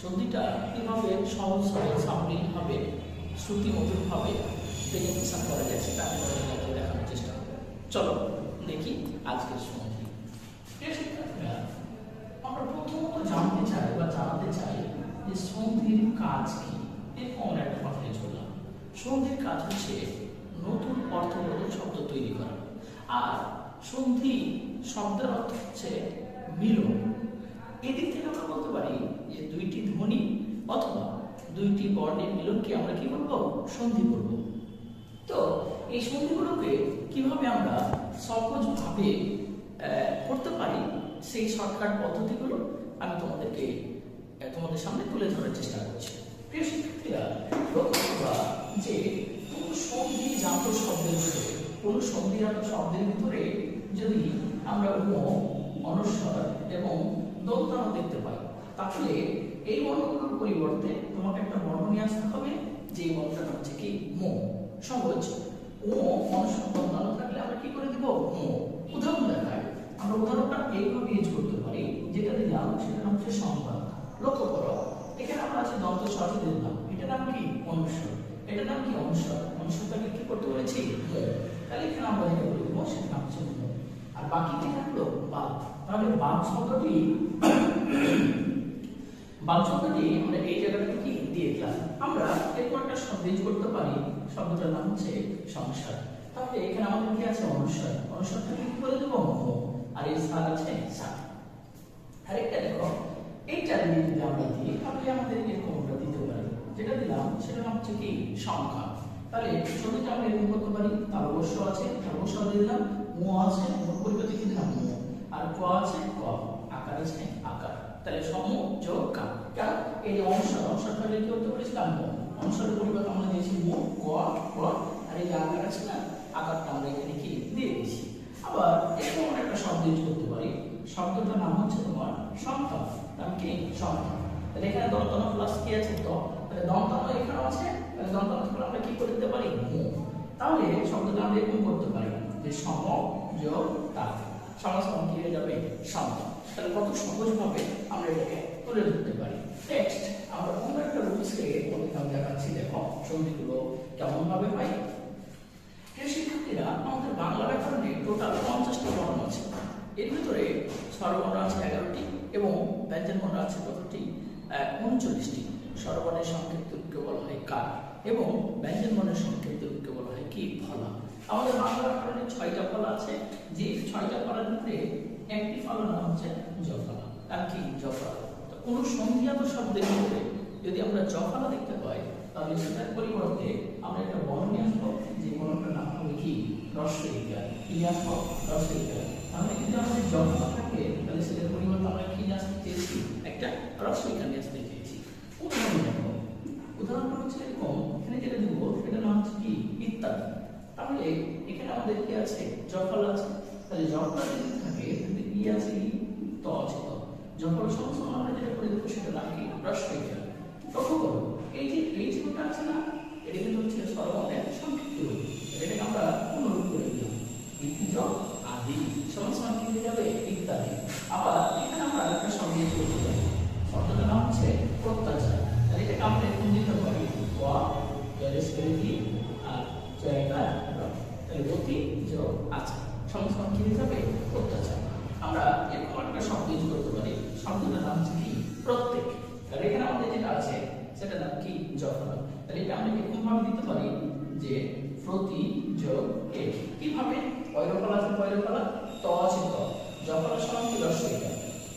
সন্ধিটা কীভাবে সহজ হবে হবে, শ্রুতিমধুর হবে প্রেজেন্টেশন করা যায়, সেটা আমি তোমাদেরকে দেখানোর চেষ্টা করব। চলো, দেখি আজকের সন্ধি। আমরা প্রথমত জানতে চাই বা জানাতে চাই যে সন্ধির কাজ কি? এরকম একটা কথাই চললাম। সন্ধির কাজ হচ্ছে নতুন অর্থবোধক শব্দ তৈরি করা। আর সন্ধি শব্দের অর্থ হচ্ছে মিলন। এদিক থেকে আমরা বলতে পারি যে দুইটি ধ্বনি অথবা দুইটি বর্ণের মিলনকে আমরা কি বলব? সন্ধি বলব। তো এই সন্ধিগুলোকে কীভাবে আমরা সহজভাবে করতে পারি সেই শর্টকাট পদ্ধতিগুলো আমি তোমাদেরকে তোমাদের সামনে তুলে ধরার চেষ্টা করছি। প্রিয় শিক্ষার্থীরা, লক্ষ্য যে কোনো সন্ধি জাত শব্দের ভিতরে, কোনো সন্ধিজাত শব্দের ভিতরে যদি আমরা ম অনুস্বর এবং দন্তানো দেখতে পাই। তাহলে এই বর্ণগুলোর পরিবর্তে তোমাকে একটা বর্ণ নিয়ে আসতে হবে, যে বর্ণটা হচ্ছে কি? মো সহজ। ও অনুস্বর দন্তানো থাকলে আমরা কি করে দিব? মো উদাহরণ দেখায়, আমরা উদাহরণটা এইভাবে ইউজ করতে পারি যেটা দিলাম সেটা নাম হচ্ছে সংখ্যা লক্ষ্য করো, এখানে আমরা আছে দন্ত স্বরটি দিলাম এটার নাম কি? অনুস্বর এটার নাম কি? অনুস্বর অনুস্বরটাকে কি করতে বলেছি? তাহলে এখানে আমরা যেটা বলব সেটা নাম হচ্ছে আর বাকি কি থাকল? বাদ। তাহলে বাদ শব্দটি বাদ শব্দটি আমরা এই জায়গাটাতে দিয়ে দিলাম। আমরা এরপর একটা শব্দ ইউজ করতে পারি। শব্দটার নাম হচ্ছে সংসার। তাহলে এখানে আমাদের কি আছে? অনুস্বর অনুস্বরটাকে কি করে দেবো? মো আর এই সার আছে সার। আরেকটা দেখো এইটা দিয়ে যদি আমরা দিই, তাহলে আমাদের এরকম আমরা দিতে পারি। যেটা দিলাম সেটা নাম হচ্ছে কি? সংখ্যা। তাহলে ছবিটা আমরা এরকম করতে পারি। তার অবশ্য আছে, তার অবশ্য দিলাম। মো আছে মোর পরিবর্তে কি দিলাম? মো। আর ক আছে ক আকার আছে আকার। তাহলে সম যোগ কা। কারণ এই যে অংশর তাহলে কি করতে পারিছিলাম মো অংশের পরিবর্তে আমরা দিয়েছি মো ক ক আর এই যে আকার আছে না, আকারটা আমরা এখানে কি দিয়ে দিয়েছি? আবার এরকম আমরা একটা শব্দ ইউজ করতে পারি। শব্দটার নাম হচ্ছে তোমার সংখ্যা নাম কি? সংখ্যা তাহলে এখানে দন্তন প্লাস কি আছে? ত। তাহলে দন্তন এখানে আছে। তাহলে দন্তন আমরা কি করে দিতে পারি? মু তাহলে শব্দটা আমরা এরকম করতে পারি যে সম যোগ তা। সমাসম কি হয়ে যাবে সংখ্যা তাহলে কত সহজভাবে আমরা এটাকে তুলে ধরতে পারি? নেক্সট আমরা অন্য একটা রুলসকে আমি দেখাচ্ছি। দেখো, সন্ধিগুলো কেমন ভাবে হয়? প্রিয় শিক্ষার্থীরা, আমাদের বাংলা ব্যাকরণে টোটাল পঞ্চাশটি বর্ণ আছে। এর ভিতরে স্বরবর্ণ আছে এগারোটি এবং ব্যঞ্জনবর্ণ আছে কতটি উনচল্লিশটি। স্বরবর্ণের সংক্ষিপ্তকে বলা হয় কার এবং ব্যঞ্জনবর্ণের সংক্ষিপ্তকে বলা হয় কি? ফলা আমাদের বাংলা ব্যাকরণে ছয়টা ফলা আছে, যে ছয়টা ফলার ভিতরে একটি ফলা নাম হচ্ছে জফলা। আর কি? জফলা। তো কোনো সংখ্যাত শব্দের ভিতরে যদি আমরা জফলা দেখতে পাই, তাহলে সেটার পরিবর্তে আমরা একটা বর্ণ নিয়ে আসব, যে বর্ণটার নাম হবে কি? রস্বইকার কি নিয়ে আসব? রস্বইকার তাহলে যদি আমাদের জন্ম থাকে, তাহলে সেটার পরিবর্তে আমরা কি নিয়ে আসতে চেয়েছি? একটা রস্বইকার নিয়ে আসতে চেয়েছি। উদাহরণ দেখো। উদাহরণটা হচ্ছে এরকম। এখানে যেটা দিব, সেটার নাম হচ্ছে কি? ইত্যাদি। তাহলে এখানে আমাদের কি আছে? জফল আছে। তাহলে জফল যদি থাকে, তাহলে ই আছে ত আছে ত। সমস্ত আমরা যেটা করে দেবো সেটা রাখি রস হয়ে যায় লক্ষ্য করো, এই যে, এই চিহ্নটা আছে না, এটা কিন্তু হচ্ছে সর্বমতের সংক্ষিপ্ত রূপ এটাকে আমরা পুনরূপ করে দিলাম ইতিজ আদি সমান সমান কি হয়ে যাবে ইত্যাদি আবার এখানে আমরা আরেকটা শব্দ ইউজ করতে পারি শব্দটার নাম হচ্ছে প্রত্যাচার তাহলে এটাকে আমরা এরকম দিতে পারি ক জলেশ্বরী আর জয়কার র। তাহলে অতি যোগ সমান কি? হয়ে যাবে প্রত্যাচার আমরা এরকম একটা শব্দ ইউজ করতে পারি। শব্দটার নাম হচ্ছে কি? প্রত্যেক। তাহলে এখানে আমাদের যেটা আছে সেটা নাম কি? জফলা তাহলে এটা আমরা এরকম ভাবে দিতে পারি যে প্রতি যোগ এক কীভাবে? পয়রফলা আছে পয়রফলা ত আছে ত। জফলা সমান কি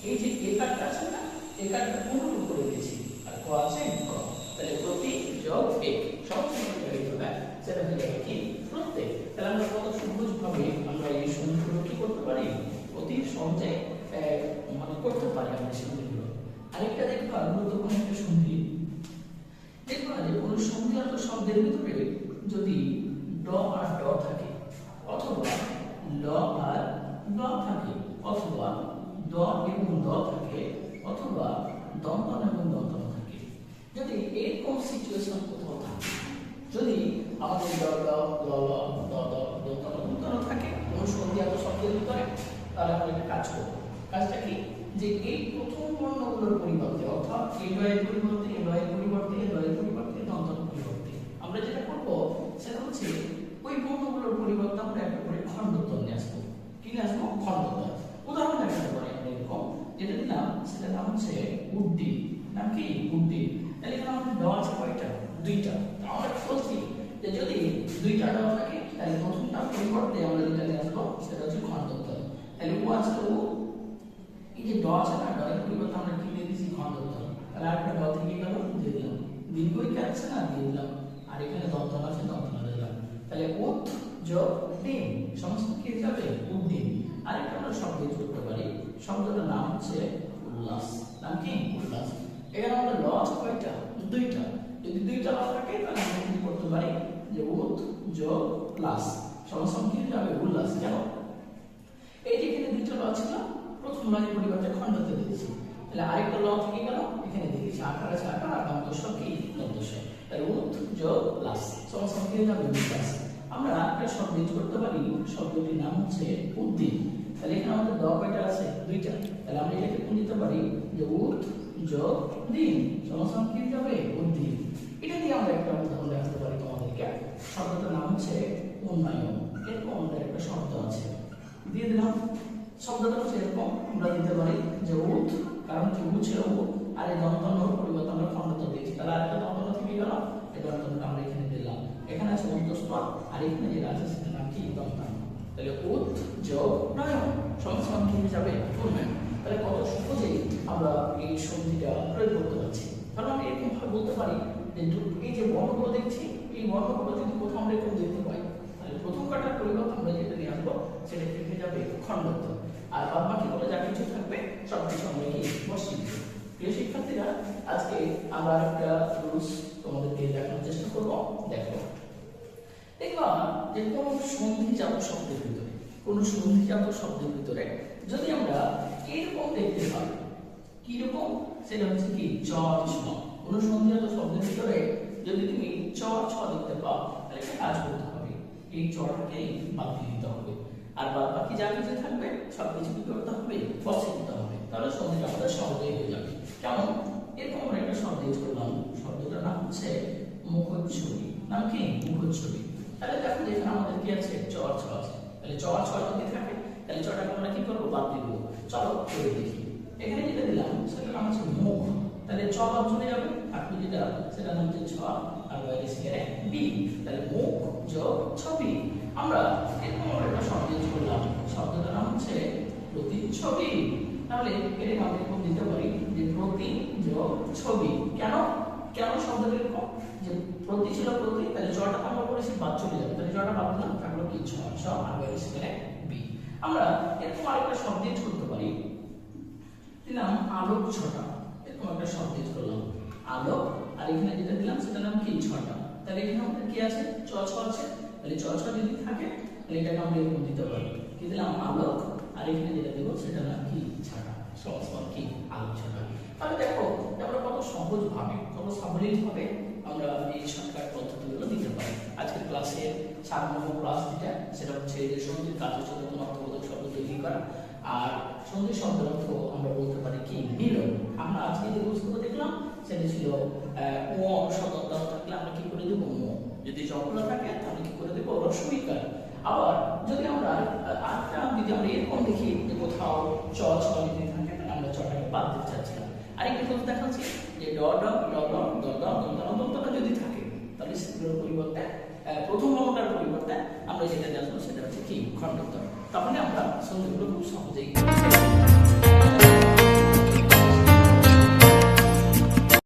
এই যে একারটা আছে না একারটা পুনরূপ করে দিয়েছি। আর ক আছে? ক। তাহলে প্রতি যোগ এক সব সময় সেটা হয়ে যাবে কি? প্রত্যেক। তাহলে আমরা কত সহজভাবে আমরা এই সংখ্যাগুলো কি করতে পারি, অতি সহজে মানে করতে পারি আমরা সংখ্যাগুলো আরেকটা দেখবা গুরুত্বপূর্ণ একটা সন্ধি দেখবা যে, কোনো সংখ্যাত শব্দের ভিতরে যদি ড আর ড থাকে, অথবা ল আর ড থাকে, অথবা দ এবং দ থাকে, অথবা দন্তন এবং দন্তন থাকে। যদি এরকম সিচুয়েশন কোথাও থাকে, যদি আমাদের ড ড ল ল দ দ দন্তন দন্তন থাকে সংখ্যাত শব্দের ভিতরে তাহলে আমরা একটা কাজ করব কাজটা কি যে এই প্রথম বর্ণগুলোর পরিবর্তে অর্থাৎ এই লয়ের পরিবর্তে লয়ের পরিবর্তে লয়ের পরিবর্তে দন্তন পরিবর্তে আমরা যেটা করব সেটা হচ্ছে ওই বর্ণগুলোর পরিবর্তে আমরা একটা করে খণ্ডত্ব নিয়ে আসব কি নিয়ে আসব খণ্ডত্ব উদাহরণ দেখাতে পারি আমরা এরকম যেটা দিলাম সেটার নাম হচ্ছে উড্ডি নাম কি উড্ডি তাহলে এখানে আমাদের দেওয়া আছে কয়টা দুইটা আমরা কি যদি দুইটা দেওয়া থাকে, তাহলে প্রথমটা পরিবর্তে আমরা যেটা নিয়ে আসব, সেটা হচ্ছে খণ্ডত্ব তাহলে ও আছে ও, এই যে ড আছে না ডয়ের পরিবর্তে আমরা কি দিয়ে দিয়েছি? খণ্ডত্ব তাহলে আরেকটা ড থেকে গেল দিয়ে দিলাম। দীর্ঘই আছে না? দিয়ে দিলাম। আর এখানে দন্তন আছে, দন্তন দিলাম। তাহলে উত যোগ ডিম সমস্ত কি যাবে? উদ্দিন। আরেকটা আমরা শব্দ ইউজ করতে পারি। শব্দটার নাম হচ্ছে উল্লাস। নাম কি? উল্লাস। এখানে আমাদের ল কয়টা? দুইটা। যদি দুইটা ল থাকে, তাহলে আমরা কি করতে পারি? যে যোগ, প্লাস সমস্ত কি হয়ে যাবে উল্লাস কেন? এই যে এখানে দুইটা ল ছিল, প্রথম লয়ের পরিবর্তে খণ্ডতে দিয়েছি। তাহলে আরেকটা ল থেকে গেল, এখানে দিয়েছি আকার আছে আকার আর দন্তস্ব কি? দন্তস্ব তাহলে উত যোগ, প্লাস সমস্ত কি হয়ে যাবে প্লাস আমরা একটা শব্দ ইউজ করতে পারি, শব্দটির নাম হচ্ছে উদ্দিন। তাহলে এখানে আমাদের দ কয়টা আছে? দুইটা। তাহলে আমরা এটাকে কোন দিতে পারি যে উদ যোগ দিন সমস্ত কি হয়ে যাবে উদ্দিন এটা দিয়ে আমরা একটা উদাহরণ দেখাতে পারি তোমাদেরকে শব্দটার নাম হচ্ছে উন্নয়ন এরকম আমাদের একটা শব্দ আছে। দিয়ে দিলাম। শব্দটা হচ্ছে এরকম, আমরা দিতে পারি যে উদ কারণ কি ছিল উদ আর এই দন্তন্য পরিবর্তন আমরা খণ্ডত দিয়েছি। তাহলে আরেকটা দন্তন্য থেকে গেল এই দন্তনটা আমরা এখানে দিলাম। এখানে আছে অন্তস্থ আর এখানে যেটা আছে সেটার নাম কি? দন্তান্ন তাহলে উদ যোগ, নয়ন সঙ্গে কি যাবে? উন্নয়ন। তাহলে কত সহজেই আমরা এই সন্ধিটা প্রয়োগ করতে পারছি। আমরা এরকম ভাবে বলতে পারি যে এই যে বর্ণগুলো দেখছি, এই বর্ণগুলো যদি কোথাও আমরা এরকম দেখতে পাই প্রথম কাটার পরিবর্তে আমরা যেটা নিয়ে আসব, সেটা কি হয়ে যাবে খণ্ডত্ব। আর বাদ বাকি বলে? যা কিছু থাকবে সব কিছু আমরা কি বসিয়ে প্রিয় শিক্ষার্থীরা, আজকে আমরা একটা রুলস তোমাদেরকে দেখানোর চেষ্টা করব। দেখো, দেখবা যে কোন সন্ধিজাত শব্দের ভিতরে, কোন সন্ধিজাত শব্দের ভিতরে যদি আমরা এরকম দেখতে পাই, কীরকম, সেটা হচ্ছে কি, চ ছ কোন সন্ধিজাত শব্দের ভিতরে যদি তুমি চ ছ দেখতে পাও, তাহলে কাজ করতে এই চটাকে বাদ দিয়ে দিতে হবে। আর বাদ বাকি যা কিছু থাকবে সব কিছু কি করতে হবে? বসে দিতে হবে। তাহলে সন্ধিটা আমাদের সহজেই হয়ে যাবে। কেমন? এরকম আমরা একটা ইউজ করলাম। শব্দটার নাম হচ্ছে মুখচ্ছবি। নাম কি? মুখচ্ছবি। তাহলে দেখো এখানে আমাদের কি আছে? চর, ছ আছে। তাহলে চর, ছ যদি থাকে, তাহলে চটাকে আমরা কি করব? বাদ দিব। চলো করে দেখি। এখানে যেটা দিলাম সেটা নাম হচ্ছে মুখ। তাহলে বাদ চলে যাবে। তুই যেটা নাম হচ্ছে ছ আর বাইরে সেখানে বি তাহলে মুখ যোগ ছবি। আমরা এরকম একটা শব্দ ইউজ করলাম। শব্দটার নাম হচ্ছে প্রতিচ্ছবি তাহলে এটাকে আমরা এরকম দিতে পারি যে প্রতি যোগ ছবি। কেন? কেন শব্দটা এরকম? যে প্রতি ছিল প্রতি তাহলে জটা আমরা করেছি বাদ চলে যাবে। তাহলে জটা বাদ দিলাম থাকল কি? ছ ছ আর বাইরে সেখানে বি আমরা এরকম আরেকটা শব্দ ইউজ করতে পারি। দিলাম আলোক ছটা এরকম একটা শব্দ ইউজ করলাম। আলোক, আর এখানে যেটা দিলাম সেটা নাম কি? ছটা। তাহলে এখানে আমাদের কি আছে? চ ছ আছে। তাহলে চ ছ যদি থাকে, তাহলে এটাকে আমরা এরকম দিতে পারি। কি দিলাম? আলোক। আর এখানে যেটা দেবো সেটা নাম কি? ছাটা সহজ কি? আলোক ছটা তাহলে দেখো আমরা কত সহজ ভাবে কত সাবলীল ভাবে আমরা এই শর্টকাট পদ্ধতিগুলো দিতে পারি। আজকের ক্লাসে নম্বর ক্লাস যেটা, সেটা হচ্ছে যে সন্ধির কার্যচরণ অর্থবোধক শব্দ তৈরি করা। আর সন্ধি শব্দের অর্থ আমরা বলতে পারি কি? মিলন। আমরা আজকে যে রুলসগুলো দেখলাম সেটা ছিল থাকলে আমরা কি করে দেবো ম যদি জগলা থাকে তাহলে কি করে দেবো রসমিকার আবার যদি আমরা আরেকটা যদি আমরা এরকম দেখি যে কোথাও চ ছ থাকে তাহলে আমরা চটাকে বাদ দিতে চাচ্ছিলাম আরেকটি কথা দেখাচ্ছি যে ড ড ড দন্তনা দন্তনা যদি থাকে তাহলে সেগুলোর পরিবর্তে প্রথম পরিবর্তে আমরা যেটা জানব সেটা হচ্ছে কি খণ্ডত্ব তাহলে আমরা সন্ধিগুলো খুব সহজেই